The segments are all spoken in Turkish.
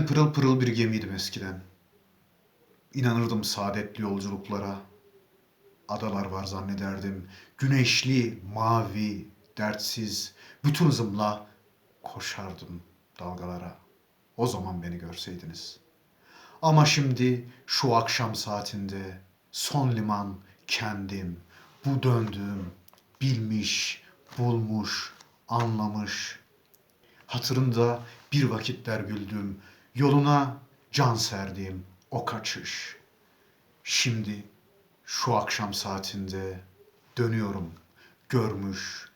Ben pırıl pırıl bir gemiydim eskiden. İnanırdım saadetli yolculuklara. Adalar var zannederdim. Güneşli, mavi, dertsiz, bütün hızımla koşardım dalgalara. O zaman beni görseydiniz. Ama şimdi şu akşam saatinde son liman kendim. Bu döndüğüm, bilmiş, bulmuş, anlamış. Hatırında bir vakitler güldüm. Yoluna can serdiğim o kaçış. Şimdi şu akşam saatinde dönüyorum. Görmüş,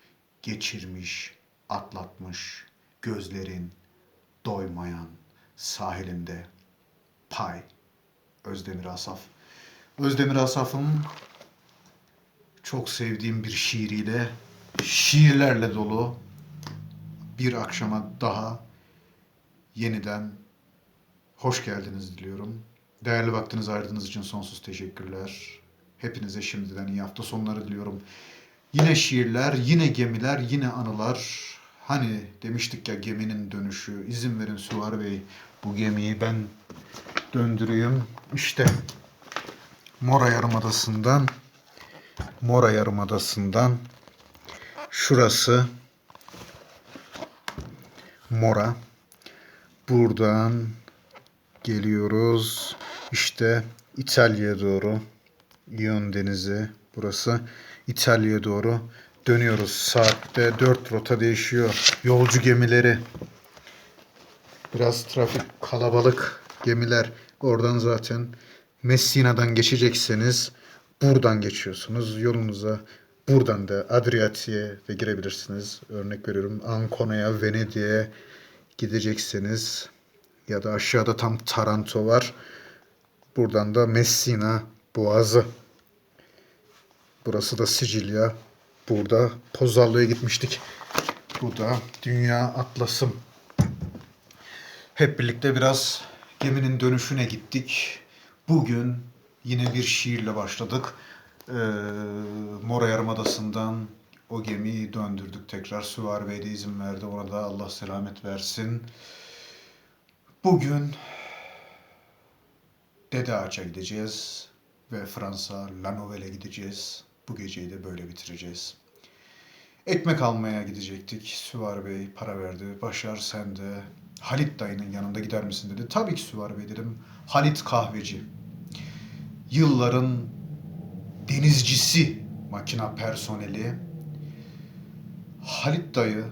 geçirmiş, atlatmış gözlerin doymayan sahilinde pay. Özdemir Asaf. Özdemir Asaf'ın çok sevdiğim bir şiiriyle, şiirlerle dolu bir akşama daha yeniden hoş geldiniz diliyorum. Değerli vaktinizi ayırdığınız için sonsuz teşekkürler. Hepinize şimdiden iyi hafta sonları diliyorum. Yine şiirler, yine gemiler, yine anılar. Hani demiştik ya geminin dönüşü. İzin verin Süvar Bey bu gemiyi ben döndüreyim. İşte Mora Yarımadası'ndan Mora Yarımadası'ndan şurası Mora. Buradan geliyoruz. İşte İtalya'ya doğru. İyon Denizi burası. İtalya'ya doğru dönüyoruz. Saatte 4 rota değişiyor. Yolcu gemileri. Biraz trafik kalabalık gemiler. Oradan zaten Messina'dan geçecekseniz buradan geçiyorsunuz. Yolunuza buradan da Adriyatik'e de girebilirsiniz. Örnek veriyorum Ancona'ya, Venedik'e gidecekseniz ya da aşağıda tam Taranto var. Buradan da Messina Boğazı. Burası da Sicilya. Burada Pozzallo'ya gitmiştik. Bu da Dünya Atlasım. Hep birlikte biraz geminin dönüşüne gittik. Bugün yine bir şiirle başladık. Ee, Mora Yarımadası'ndan o gemiyi döndürdük tekrar. Süvari Bey de izin verdi. Ona da Allah selamet versin. Bugün Dede Ağaç'a gideceğiz ve Fransa La Nouvelle'e gideceğiz. Bu geceyi de böyle bitireceğiz. Ekmek almaya gidecektik. Süvari Bey para verdi. Başar sen de Halit dayının yanında gider misin dedi. Tabii ki Süvari Bey dedim. Halit kahveci. Yılların denizcisi makina personeli. Halit dayı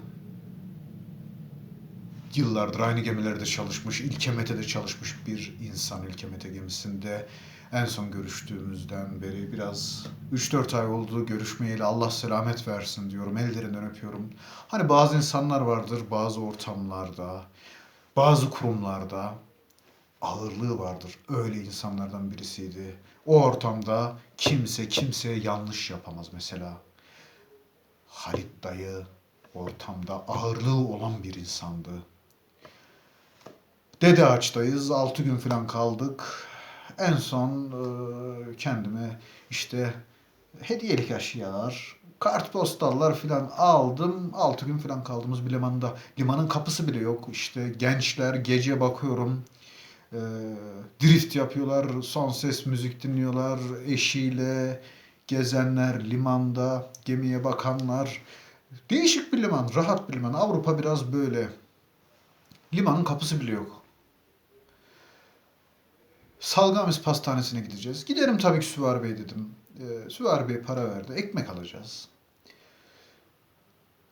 yıllardır aynı gemilerde çalışmış, İlkemete'de çalışmış bir insan İlkemete gemisinde. En son görüştüğümüzden beri biraz 3-4 ay oldu görüşmeyeli Allah selamet versin diyorum. Ellerinden öpüyorum. Hani bazı insanlar vardır bazı ortamlarda, bazı kurumlarda ağırlığı vardır. Öyle insanlardan birisiydi. O ortamda kimse kimseye yanlış yapamaz mesela. Halit dayı ortamda ağırlığı olan bir insandı. Dede Ağaç'tayız. 6 gün falan kaldık. En son e, kendime işte hediyelik eşyalar, kartpostallar falan aldım. 6 gün falan kaldığımız bir limanda. Limanın kapısı bile yok. İşte gençler gece bakıyorum. E, drift yapıyorlar, son ses müzik dinliyorlar. Eşiyle gezenler limanda, gemiye bakanlar. Değişik bir liman, rahat bir liman. Avrupa biraz böyle. Limanın kapısı bile yok. Salgamis Pastanesi'ne gideceğiz. Giderim tabii ki Süvari Bey dedim. Ee, Süvari Bey para verdi. Ekmek alacağız.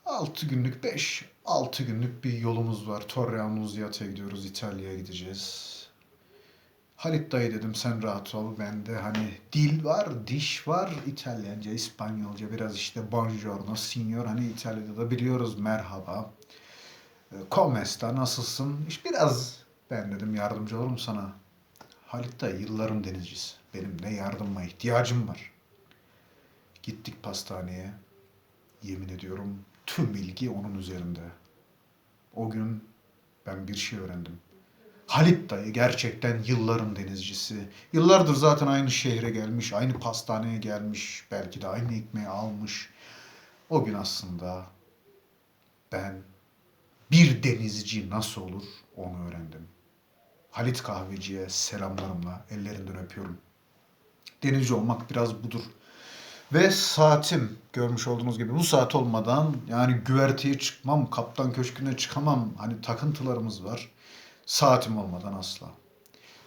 6 günlük 5 6 günlük bir yolumuz var. Torre Annunziata'ya gidiyoruz. İtalya'ya gideceğiz. Halit dayı dedim sen rahat ol. Bende hani dil var, diş var. İtalyanca, İspanyolca biraz işte buongiorno, signor. Hani İtalya'da da biliyoruz merhaba. Ee, Come sta, nasılsın? İşte biraz ben dedim yardımcı olurum sana. Halit dayı yılların denizcisi. Benim ne yardıma ihtiyacım var. Gittik pastaneye. Yemin ediyorum tüm bilgi onun üzerinde. O gün ben bir şey öğrendim. Halit dayı gerçekten yılların denizcisi. Yıllardır zaten aynı şehre gelmiş, aynı pastaneye gelmiş, belki de aynı ekmeği almış. O gün aslında ben bir denizci nasıl olur onu öğrendim. Halit Kahveci'ye selamlarımla ellerinden öpüyorum. Denizci olmak biraz budur. Ve saatim görmüş olduğunuz gibi bu saat olmadan yani güverteye çıkmam, kaptan köşküne çıkamam. Hani takıntılarımız var. Saatim olmadan asla.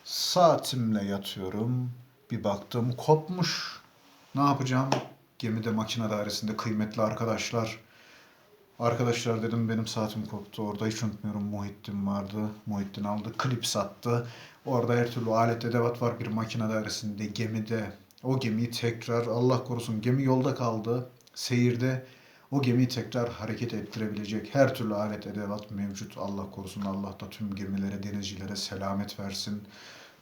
Saatimle yatıyorum. Bir baktım kopmuş. Ne yapacağım? Gemide makine dairesinde kıymetli arkadaşlar. Arkadaşlar dedim benim saatim koptu. Orada hiç unutmuyorum Muhittin vardı. Muhittin aldı. Klip sattı. Orada her türlü alet edevat var bir makine dairesinde, gemide. O gemiyi tekrar Allah korusun gemi yolda kaldı. Seyirde o gemiyi tekrar hareket ettirebilecek her türlü alet edevat mevcut. Allah korusun Allah da tüm gemilere, denizcilere selamet versin.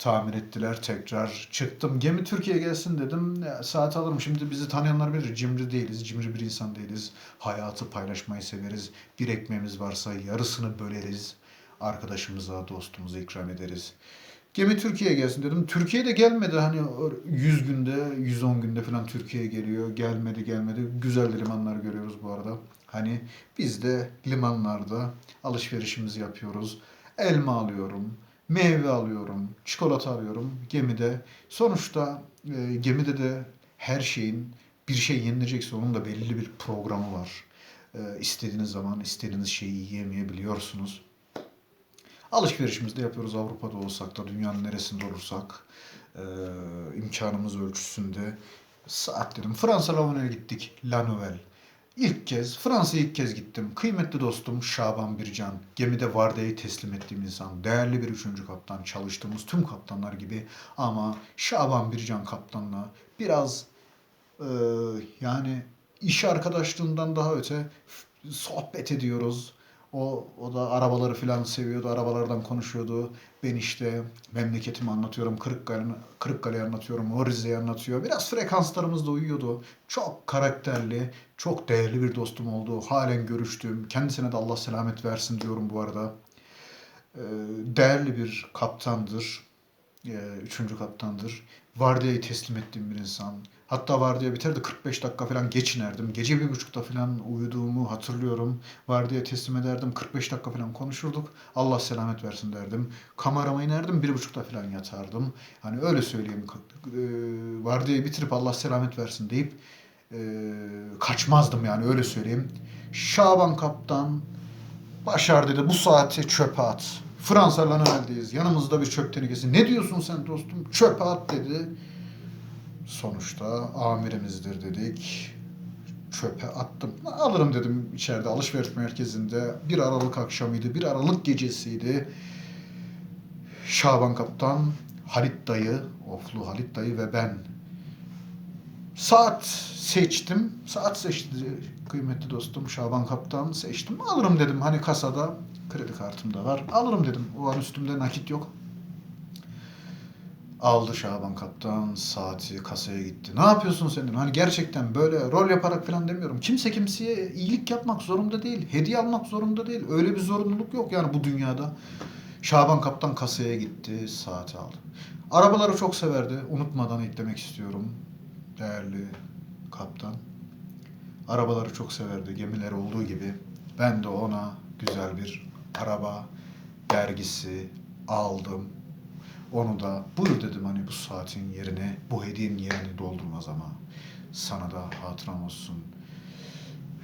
Tamir ettiler tekrar. Çıktım. Gemi Türkiye'ye gelsin dedim. Saat alırım. Şimdi bizi tanıyanlar bilir. Cimri değiliz. Cimri bir insan değiliz. Hayatı paylaşmayı severiz. Bir ekmeğimiz varsa yarısını böleriz. Arkadaşımıza, dostumuza ikram ederiz. Gemi Türkiye'ye gelsin dedim. Türkiye'de gelmedi. Hani 100 günde, 110 günde falan Türkiye'ye geliyor. Gelmedi, gelmedi. Güzel limanlar görüyoruz bu arada. Hani biz de limanlarda alışverişimizi yapıyoruz. Elma alıyorum, meyve alıyorum, çikolata alıyorum gemide. Sonuçta e, gemide de her şeyin bir şey yenilecekse onun da belli bir programı var. E, istediğiniz zaman istediğiniz şeyi yiyemeyebiliyorsunuz. Alışverişimizi de yapıyoruz Avrupa'da olsak da dünyanın neresinde olursak e, imkanımız ölçüsünde. Saat dedim. Fransa Lavan'a gittik. La Nouvelle. İlk kez Fransa'ya ilk kez gittim. Kıymetli dostum Şaban Bircan. Gemide Varda'yı teslim ettiğim insan. Değerli bir üçüncü kaptan. Çalıştığımız tüm kaptanlar gibi. Ama Şaban Bircan kaptanla biraz e, yani iş arkadaşlığından daha öte sohbet ediyoruz. O, o da arabaları falan seviyordu. Arabalardan konuşuyordu. Ben işte memleketimi anlatıyorum. Kırıkkale, Kırıkkale'yi anlatıyorum. O Rize'yi anlatıyor. Biraz frekanslarımız da uyuyordu. Çok karakterli, çok değerli bir dostum oldu. Halen görüştüğüm. Kendisine de Allah selamet versin diyorum bu arada. Ee, değerli bir kaptandır. Ee, üçüncü kaptandır. Vardiyayı teslim ettiğim bir insan. Hatta vardiya biterdi 45 dakika falan geç inerdim. Gece bir buçukta falan uyuduğumu hatırlıyorum. Vardiya teslim ederdim 45 dakika falan konuşurduk. Allah selamet versin derdim. Kamerama inerdim bir buçukta falan yatardım. Hani öyle söyleyeyim. E, vardiyayı bitirip Allah selamet versin deyip e, kaçmazdım yani öyle söyleyeyim. Şaban Kaptan Başar dedi bu saati çöpe at. Fransa Lanövel'deyiz. Yanımızda bir çöp tenekesi. Ne diyorsun sen dostum? Çöpe at dedi. Sonuçta amirimizdir dedik. Çöpe attım. Alırım dedim içeride alışveriş merkezinde. Bir Aralık akşamıydı. Bir Aralık gecesiydi. Şaban Kaptan, Halit Dayı, Oflu Halit Dayı ve ben saat seçtim. Saat seçti kıymetli dostum Şaban Kaptan seçtim. Alırım dedim hani kasada kredi kartım da var. Alırım dedim. O an üstümde nakit yok. Aldı Şaban Kaptan saati kasaya gitti. Ne yapıyorsun sen dedim. Hani gerçekten böyle rol yaparak falan demiyorum. Kimse kimseye iyilik yapmak zorunda değil. Hediye almak zorunda değil. Öyle bir zorunluluk yok yani bu dünyada. Şaban Kaptan kasaya gitti, saati aldı. Arabaları çok severdi. Unutmadan eklemek istiyorum. Değerli kaptan. Arabaları çok severdi. Gemiler olduğu gibi. Ben de ona güzel bir araba dergisi aldım. Onu da buyur dedim hani bu saatin yerine, bu hediyenin yerini doldurmaz ama sana da hatıram olsun.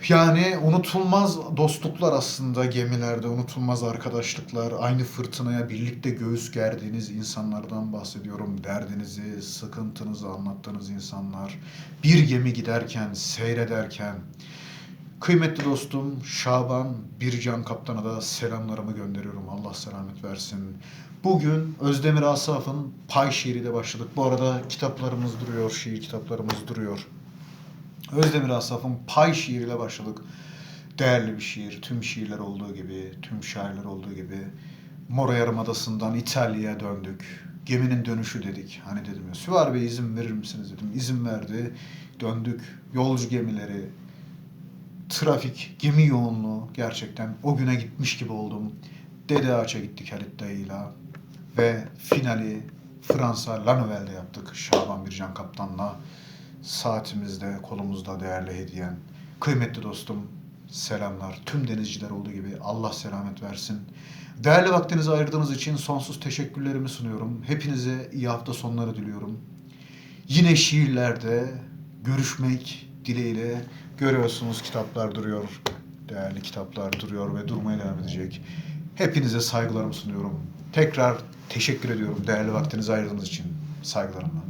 Yani unutulmaz dostluklar aslında gemilerde, unutulmaz arkadaşlıklar, aynı fırtınaya birlikte göğüs gerdiğiniz insanlardan bahsediyorum. Derdinizi, sıkıntınızı anlattığınız insanlar, bir gemi giderken, seyrederken, Kıymetli dostum Şaban Bircan Kaptan'a da selamlarımı gönderiyorum. Allah selamet versin. Bugün Özdemir Asaf'ın Pay şiiriyle başladık. Bu arada kitaplarımız duruyor, şiir kitaplarımız duruyor. Özdemir Asaf'ın Pay şiiriyle başladık. Değerli bir şiir. Tüm şiirler olduğu gibi, tüm şairler olduğu gibi. Mora Yarımadası'ndan İtalya'ya döndük. Geminin dönüşü dedik. Hani dedim ya Süvar Bey izin verir misiniz dedim. İzin verdi. Döndük. Yolcu gemileri, trafik, gemi yoğunluğu gerçekten o güne gitmiş gibi oldum. Dede Ağaç'a gittik Halit dayıyla ve finali Fransa Lanouvelle'de yaptık Şaban Bircan Kaptan'la. Saatimizde, kolumuzda değerli hediyen. Kıymetli dostum, selamlar. Tüm denizciler olduğu gibi Allah selamet versin. Değerli vaktinizi ayırdığınız için sonsuz teşekkürlerimi sunuyorum. Hepinize iyi hafta sonları diliyorum. Yine şiirlerde görüşmek dileğiyle görüyorsunuz kitaplar duruyor. Değerli kitaplar duruyor ve durmaya devam edecek. Hepinize saygılarımı sunuyorum. Tekrar teşekkür ediyorum değerli vaktinizi ayırdığınız için. Saygılarımla.